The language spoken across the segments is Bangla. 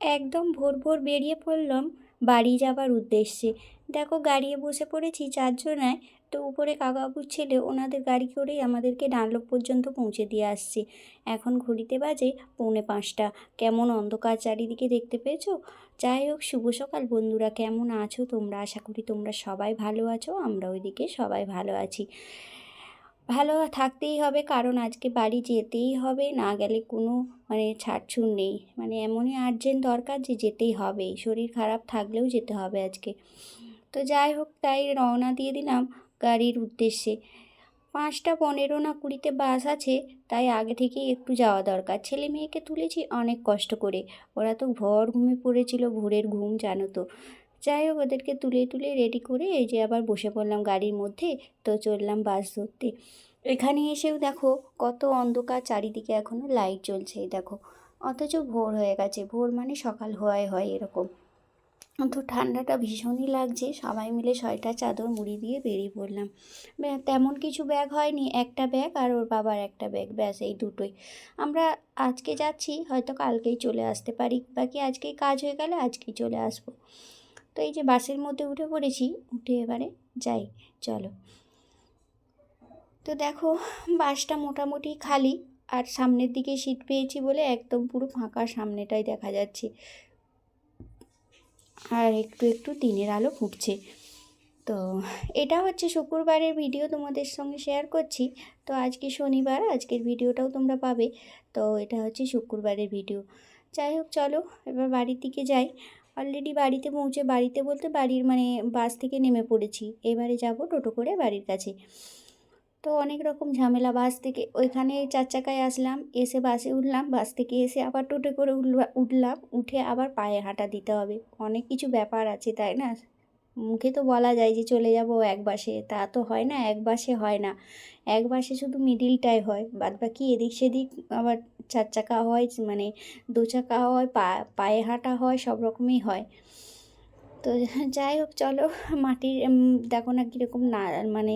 একদম ভোর ভোর বেরিয়ে পড়লাম বাড়ি যাবার উদ্দেশ্যে। দেখো, গাড়িয়ে বসে পড়েছি চারজনায়। তো উপরে কাকাবুর ছেলে, ওনাদের গাড়ি করেই আমাদেরকে ডানলপ পর্যন্ত পৌঁছে দিয়ে আসছে। এখন ঘড়িতে বাজে পৌনে পাঁচটা। কেমন অন্ধকার চারিদিকে দেখতে পেয়েছ? যাই হোক, শুভ সকাল বন্ধুরা। কেমন আছো তোমরা? আশা করি তোমরা সবাই ভালো আছো আমরা ওইদিকে সবাই ভালো আছি। ভালো থাকতেই হবে, কারণ আজকে বাড়ি যেতেই হবে, না গেলে কোনো মানে ছাড়ছুড় নেই। মানে এমনই আর্জেন্ট দরকার যে যেতেই হবে, শরীর খারাপ থাকলেও যেতে হবে আজকে। তো যাই হোক, তাই রওনা দিয়ে দিলাম গাড়ির উদ্দেশ্যে। পাঁচটা পনেরো না কুড়িতে বাস আছে, তাই আগে থেকেই একটু যাওয়া দরকার। ছেলে মেয়েকে তুলেছি অনেক কষ্ট করে। ওরা তো ভর ঘুমে পড়েছিল, ভোরের ঘুম, জানো তো। যাই হোক, ওদেরকে তুলে তুলে রেডি করে এই যে আবার বসে পড়লাম গাড়ির মধ্যে, তো চললাম বাস ধরতে। এখানে এসেও দেখো কত অন্ধকার চারিদিকে এখনও লাইট জ্বলছে দেখো। অথচ ভোর হয়ে গেছে, ভোর মানে সকাল হওয়াই হয় এরকম। তো ঠান্ডাটা ভীষণই লাগছে, সবাই মিলে ছয়টা চাদর মুড়ি দিয়ে বেরিয়ে পড়লাম। তেমন কিছু ব্যাগ হয়নি, একটা ব্যাগ আর ওর বাবার একটা ব্যাগ ব্যাস এই দুটোই। আমরা আজকে যাচ্ছি, হয়তো কালকেই চলে আসতে পারি, বাকি আজকেই কাজ হয়ে গেলে আজকেই চলে আসব। তো এই যে বাসের মধ্যে উঠে পড়েছি, উঠে এবারে যাই, চলো। তো দেখো, বাসটা মোটামুটি খালি আর সামনের দিকে সিট পেয়েছি বলে একদম পুরো ফাঁকা সামনেটাই দেখা যাচ্ছে। আর একটু একটু দিনের আলো ফুটছে। তো এটা হচ্ছে শুক্রবারের ভিডিও, তোমাদের সঙ্গে শেয়ার করছি। তো আজকে শনিবার, আজকের ভিডিওটাও তোমরা পাবে। তো এটা হচ্ছে শুক্রবারের ভিডিও। যাই হোক, চলো, এবার বাড়ির দিকে যাই। অলরেডি বাড়িতে পৌঁছে, বাড়িতে বলতে বাড়ির মানে বাস থেকে নেমে পড়েছি। এবারে যাব টোটো করে বাড়ির কাছে। তো অনেক রকম ঝামেলা, বাস থেকে ওইখানে চার চাকায় আসলাম, এসে বাসে উঠলাম, বাস থেকে এসে আবার টোটো করে উঠলা- উঠলাম, উঠে আবার পায়ে হাঁটা দিতে হবে। অনেক কিছু ব্যাপার আছে, তাই না? মুখে তো বলা যায় যে চলে যাব এক বাসে। তা তো হয় না, এক বাসে হয় না। এক বাসে শুধু মিডিলটাই হয় বাদ বাকি এদিক সেদিক আবার চার চাকা হয় মানে দু চাকা হয়, পা, পায়ে হাঁটা হয়, সব রকমই হয়। তো যাই হোক, চলো মাটির দেখো না কীরকম না মানে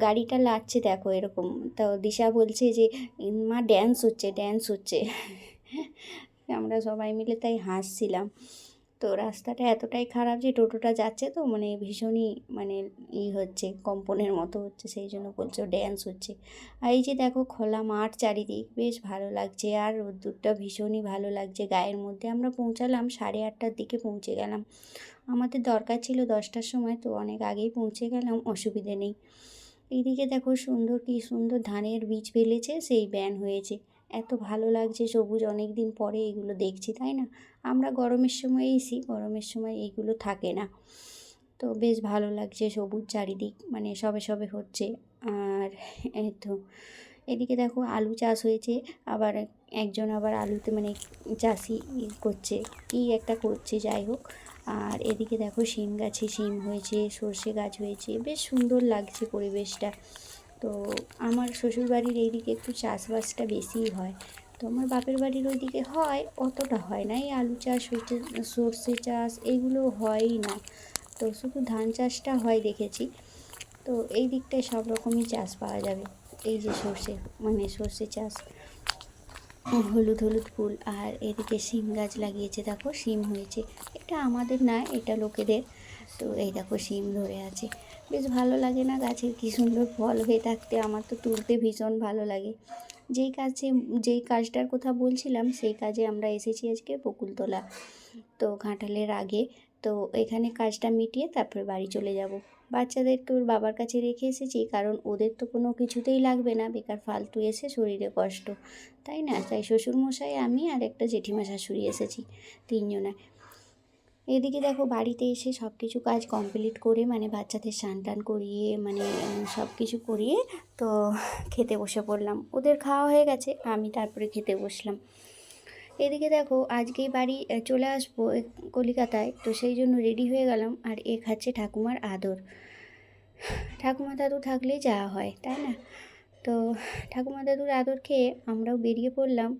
গাড়িটা লাগছে দেখো এরকম। তো দিশা বলছে যে, মা ড্যান্স হচ্ছে ড্যান্স হচ্ছে। আমরা সবাই মিলে তাই হাসছিলাম। তো রাস্তাটা এতটাই খারাপ যে টোটোটা যাচ্ছে তো মানে ভীষণই মানে ই হচ্ছে, কম্পনের মতো হচ্ছে, সেই জন্য বলছে ড্যান্স হচ্ছে। আর এই যে দেখো খোলা মাঠ চারিদিক, বেশ ভালো লাগছে। আর রোদ্দুরটা ভীষণই ভালো লাগছে। গায়ের মধ্যে আমরা পৌঁছালাম, সাড়ে আটটার দিকে পৌঁছে গেলাম। আমাদের দরকার ছিল দশটার সময়, তো অনেক আগেই পৌঁছে গেলাম, অসুবিধে নেই। এইদিকে দেখো সুন্দর, কি সুন্দর ধানের বীজ ফেলেছে, সেই ব্যান হয়েছে। এত ভালো লাগছে সবুজ অনেক দিন পরে এগুলো দেখছি, তাই না? আমরা গরমের সময় এসি, গরমের সময় এইগুলো থাকে না। তো বেশ ভালো লাগছে সবুজ চারিদিক মানে সবে সবে হচ্ছে। আর তো, এদিকে দেখো আলু চাষ হয়েছে, আবার একজন আবার আলুতে মানে চাষি করছে কি একটা করছে, যাই হোক। আর এদিকে দেখো শিম গাছে শিম হয়েছে, সর্ষে গাছ হয়েছে, বেশ সুন্দর লাগছে পরিবেশটা। তো আমার শ্বশুরবাড়ির এইদিকে একটু চাষবাসটা বেশিই হয়। তো আমার বাপের বাড়ির ওইদিকে হয়, অতটা হয় না। এই আলু চাষ সর্ষে চাষ এইগুলো হয়ই না। তো শুধু ধান চাষটা হয় দেখেছি। তো এই দিকটায় সব রকমই চাষ পাওয়া যাবে। এই যে সর্ষে মানে সর্ষে চাষ, হলুদ হলুদ ফুল, আর এদিকে শিম গাছ লাগিয়েছে। দেখো, শিম হয়েছে। এটা আমাদের না, এটা লোকেদের তো এই দেখো শিম ধরে আছে। বেশ ভালো লাগে না গাছের কী সুন্দর ফল হয়ে থাকতে, আমার তো তুলতে ভীষণ ভালো লাগে। যেই কাজে যেই কাজটার কথা বলছিলাম, সেই কাজে আমরা এসেছি আজকে বকুলতলা, তো ঘাটালের আগে। তো এখানে কাজটা মিটিয়ে তারপরে বাড়ি চলে যাব। বাচ্চাদেরকে ওর বাবার কাছে রেখে এসেছি, কারণ ওদের তো কোনো কিছুতেই লাগবে না, বেকার ফালতু এসে শরীরে কষ্ট। তাই না? তাই শ্বশুরমশাই, আমি আর একটা জেঠিমা শাশুড়ি এসেছি, তিনজনে। এদিকে দেখো বাড়িতে এসে সব কিছু কাজ কমপ্লিট করে মানে বাচ্চাদের স্নান টান করিয়ে মানে সব কিছু করিয়ে তো খেতে বসে পড়লাম। ওদের খাওয়া হয়ে গেছে, আমি তারপরে খেতে বসলাম। এদিকে দেখো আজকেই বাড়ি চলে আসব কলিকাতায়, তো সেই জন্য রেডি হয়ে গেলাম, আর এ খাচ্ছে ঠাকুমার আদর। ঠাকুমা দাদু থাকলেই যাওয়া হয়, তাই না? তো ঠাকুমা দাদুর আদর খেয়ে আমরাও বেরিয়ে পড়লাম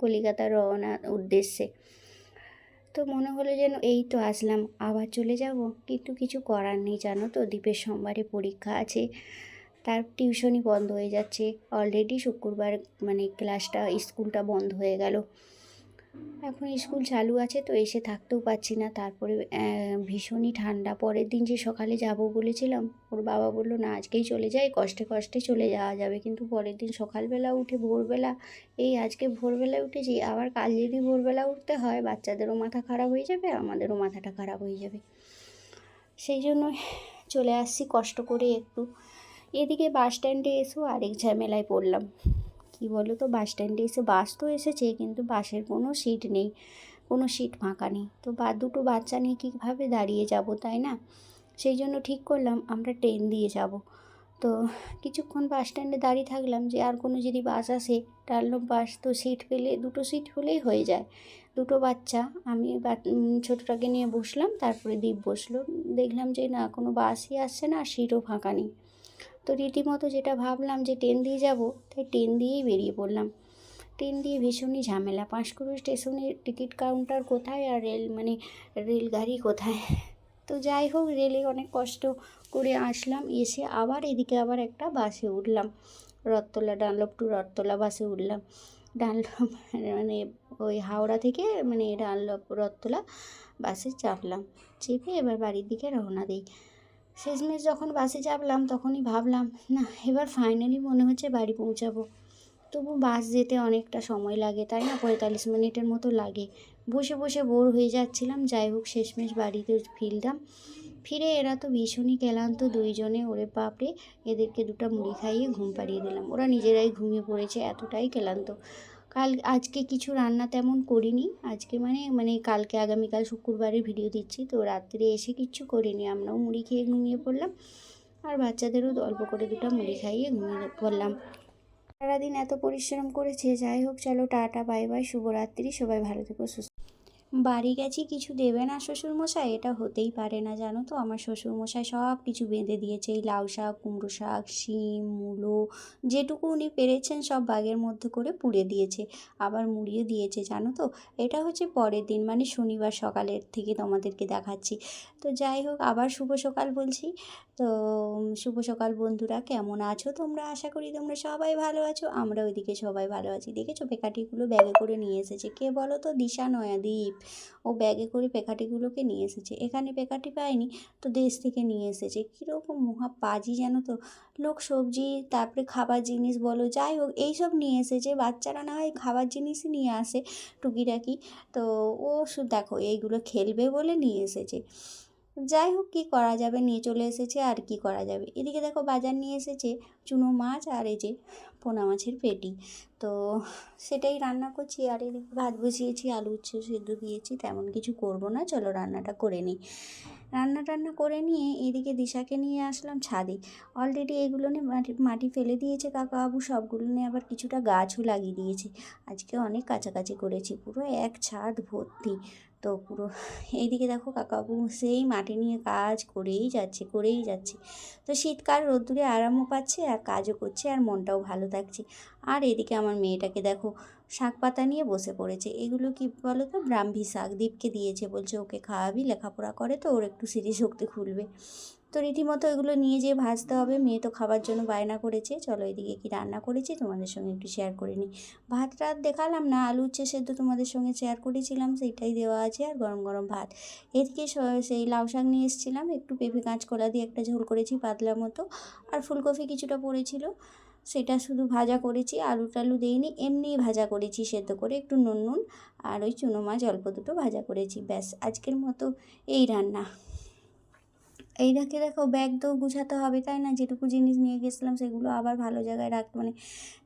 কলিকাতার রওনা উদ্দেশ্যে। তো মনে হলো যেন এই তো আসলাম, আবার চলে যাব? কিন্তু কিছু করার নেই, জানো তো? দ্বীপের সোমবারে পরীক্ষা আছে, তার টিউশনই বন্ধ হয়ে যাচ্ছে। অলরেডি শুক্রবার মানে ক্লাসটা স্কুলটা বন্ধ হয়ে গেল। এখন স্কুল চালু আছে, তো এসে থাকতেও পারছি না। তারপরে ভীষণই ঠান্ডা। পরের দিন যে সকালে যাব বলেছিলাম, ওর বাবা বলল, না, আজকেই চলে যাই, কষ্টে কষ্টে চলে যাওয়া যাবে। কিন্তু পরের দিন সকালবেলা উঠে ভোরবেলা, এই আজকে ভোরবেলায় উঠেছি, আবার কাল যদি ভোরবেলা উঠতে হয়, বাচ্চাদেরও মাথা খারাপ হয়ে যাবে, আমাদেরও মাথাটা খারাপ হয়ে যাবে। সেই জন্য চলে আসছি, কষ্ট করে একটু। এদিকে বাস স্ট্যান্ডে এসেও আরেক ঝামেলায় পড়লাম। কি বলো তো বাস স্ট্যান্ডে এসে বাস তো এসেছে, কিন্তু বাসের কোনো সিট নেই, কোনো সিট ফাঁকা নেই। তো বা, দুটো বাচ্চা নিয়ে কীভাবে দাঁড়িয়ে যাব, তাই না? সেই জন্য ঠিক করলাম, আমরা ট্রেন দিয়ে যাব। তো কিছুক্ষণ বাস স্ট্যান্ডে দাঁড়িয়ে থাকলাম যে, আর কোনো যদি বাস আসে টানলাম বাস তো সিট পেলে, দুটো সিট হলেই হয়ে যায়। দুটো বাচ্চা, আমি ছোটোটাকে নিয়ে বসলাম, তারপরে দ্বীপ বসল। দেখলাম যে, না, কোনো বাসই আসছে না, আর সিটও ফাঁকা নেই। তো রীতিমতো যেটা ভাবলাম যে ট্রেন দিয়ে যাব, তাই ট্রেন দিয়েই বেরিয়ে পড়লাম। ট্রেন দিয়ে ভীষণই ঝামেলা। পাঁশকুড়ো স্টেশনের টিকিট কাউন্টার কোথায় আর রেল মানে রেলগাড়ি কোথায়? তো যাই হোক, রেলে অনেক কষ্ট করে আসলাম, এসে আবার এদিকে আবার একটা বাসে উঠলাম। রথতলা, ডানলপ টু রথতলা বাসে উঠলাম। ডানলপ মানে ওই হাওড়া থেকে মানে ডানলপ রথতলা বাসে চাপলাম। চেপে এবার বাড়ির দিকে রওনা দিই। শেষমেশ যখন বাসে চাপলাম, তখনই ভাবলাম, না, এবার ফাইনালি মনে হচ্ছে বাড়ি পৌঁছাবো। তবু বাস যেতে অনেকটা সময় লাগে, তাই না? পঁয়তাল্লিশ মিনিটের মতো লাগে। বসে বসে বোর হয়ে যাচ্ছিলাম। যাই হোক, শেষমেশ বাড়িতে ফিরলাম। ফিরে এরা তো ভীষণই ক্লান্ত, দুইজনে ওরে বাপরে, এদেরকে দুটো মুড়ি খাইয়ে ঘুম পাড়িয়ে দিলাম। ওরা নিজেরাই ঘুমিয়ে পড়েছে, এতটাই ক্লান্ত। কাল, আজকে কিছু রান্না তেমন করিনি। আজকে মানে মানে কালকে আগামীকাল শুক্রবারে ভিডিও দিচ্ছি। তো রাত্রে এসে কিচ্ছু করিনি। আমরাও মুড়ি খেয়ে ঘুমিয়ে পড়লাম। আর বাচ্চাদেরও অল্প করে দুটো মুড়ি খাইয়ে ঘুমিয়ে পড়লাম। সারাদিন এত পরিশ্রম করেছে। যাই হোক, চলো টাটা, বাই বাই, শুভরাত্রি। সবাই ভালো থেকো, সুস্থ বাড়ি গেছি, কিছু দেবে না শ্বশুরমশাই? এটা হতেই পারে না, জানো তো? আমার শ্বশুরমশাই সব কিছু বেঁধে দিয়েছে। এই লাউ শাক, কুমড়ো শাক, শিম, মূলো, যেটুকু উনি পেরেছেন সব বাগের মধ্যে করে পুড়ে দিয়েছে, আবার মুড়িয়ে দিয়েছে, জানো তো? এটা হচ্ছে পরের দিন মানে শনিবার সকালের থেকে তোমাদেরকে দেখাচ্ছি। তো যাই হোক, আবার শুভ সকাল বলছি। তো শুভ সকাল বন্ধুরা, কেমন আছো তোমরা? আশা করি তোমরা সবাই ভালো আছো। আমরা ওইদিকে সবাই ভালো আছি। দেখেছ? পেকাটিগুলো ব্যাগে করে নিয়ে এসেছে। কে বলো তো? দিশা নয়া দ্বীপ ও ব্যাগে করে পেকাটিগুলোকে নিয়ে এসেছে। এখানে পেকাটি পায়নি, তো দেশ থেকে নিয়ে এসেছে। কীরকম মহা পাজি জানো তো? লোক সবজি, তারপরে খাবার জিনিস বলো, যাই হোক, এইসব নিয়ে এসেছে। বাচ্চারা না হয় খাবার জিনিসই নিয়ে আসে টুকিটাকি। তো ও দেখো, এইগুলো খেলবে বলে নিয়ে এসেছে। যাই হোক, কী করা যাবে? নিয়ে চলে এসেছে, আর কি করা যাবে? এদিকে দেখো বাজার নিয়ে এসেছে চুনো মাছ আর এই যে পোনা মাছের পেটি। তো সেটাই রান্না করছি। আর এদিকে ভাত বসিয়েছি, আলু উচ্ছে সেদ্ধ দিয়েছি, তেমন কিছু করব না। চলো রান্নাটা করে নিই। রান্না টান্না করে নিয়ে এদিকে দিশাকে নিয়ে আসলাম ছাদে। অলরেডি এগুলো নিয়ে মাটি মাটি ফেলে দিয়েছে কাকা বাবু সবগুলো নিয়ে আবার কিছুটা গাছও লাগিয়ে দিয়েছে। আজকে অনেক কাছাকাছি করেছি, পুরো এক ছাদ ভর্তি। তো পুরো এইদিকে দেখো কাকাবু সেই মাটি নিয়ে কাজ করেই যাচ্ছে করেই যাচ্ছে। তো শীতকাল রোদ্দুরে আরামও পাচ্ছে আর কাজও করছে আর মনটাও ভালো থাকছে। আর এদিকে আমার মেয়েটাকে দেখো শাক পাতা নিয়ে বসে পড়েছে। এগুলো কি বলো তো ব্রাহ্মী শাক দীপকে দিয়েছে বলছে, ওকে খাওয়াবি, লেখাপড়া করে তো, ওর একটু স্মৃতিশক্তি খুলবে। তো রীতিমতো এগুলো নিয়ে যেয়ে ভাজতে হবে। মেয়ে তো খাবার জন্য বায়না করেছে। চলো এদিকে কি রান্না করেছি, তোমাদের সঙ্গে একটু শেয়ার করে নিই। ভাত রাত দেখালাম না, আলু উচ্ছে সেদ্ধ তোমাদের সঙ্গে শেয়ার করেছিলাম, সেইটাই দেওয়া আছে আর গরম গরম ভাত। এদিকে সেই লাউ শাক নিয়ে এসেছিলাম, একটু পেঁপে কাঁচকলা দিয়ে একটা ঝোল করেছি পাতলা মতো। আর ফুলকপি কিছুটা পড়েছিল, সেটা শুধু ভাজা করেছি, আলু টালু দিইনি, এমনি ভাজা করেছি সেদ্ধ করে, একটু নুন নুন আর ওই চুনো মাছ অল্প দুটো ভাজা করেছি, ব্যাস। আজকের মতো এই রান্না। এই দেখে দেখো ব্যাগ তো গুছাতে হবে, তাই না? যেটুকু জিনিস নিয়ে গেছিলাম সেগুলো আবার ভালো জায়গায় রাখতে মানে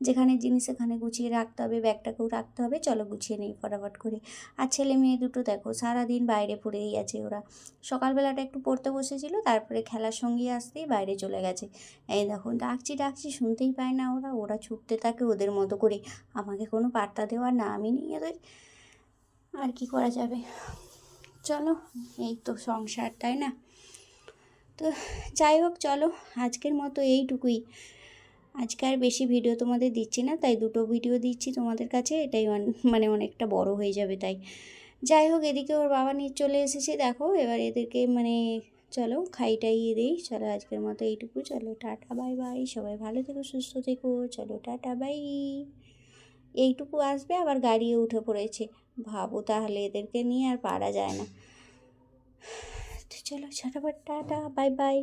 যেখানে জিনিস সেখানে গুছিয়ে রাখতে হবে, ব্যাগটাকেও রাখতে হবে, চলো গুছিয়ে নেই ফটাফট করে। আর ছেলে মেয়ে দুটো দেখো, সারাদিন বাইরে পড়েই আছে ওরা। সকালবেলাটা একটু পড়তে বসেছিল, তারপরে খেলার সঙ্গে আসতেই বাইরে চলে গেছে। এই দেখো, ডাকছি ডাকছি, শুনতেই পায় না ওরা ওরা ছুটতে থাকে ওদের মতো করে। আমাকে কোনো পাত্তা দেওয়ার নামই নেই ওদের আর কি করা যাবে? চলো, এই তো সংসার, তাই না? তো যাই হোক, চলো আজকের মতো এইটুকুই। আজকে আর বেশি ভিডিও তোমাদের দিচ্ছি না, তাই দুটো ভিডিও দিচ্ছি তোমাদের কাছে। এটাই মানে অনেকটা বড় হয়ে যাবে তাই। যাই হোক, এদিকে ওর বাবা নিয়ে চলে এসেছে, দেখো। এবার এদেরকে মানে চলো খাই টাইয়ে দিই। চলো আজকের মতো এইটুকু। চলো টাটা, বাই বাই। সবাই ভালো থেকো, সুস্থ থেকো। চলো টাটা, বাই। এইটুকু আসবে, আবার গাড়িও উঠে পড়েছে। ভাবো তাহলে এদেরকে নিয়ে আর পারা যায় না। তো চলো ঝটাপট টাটা বাই বাই।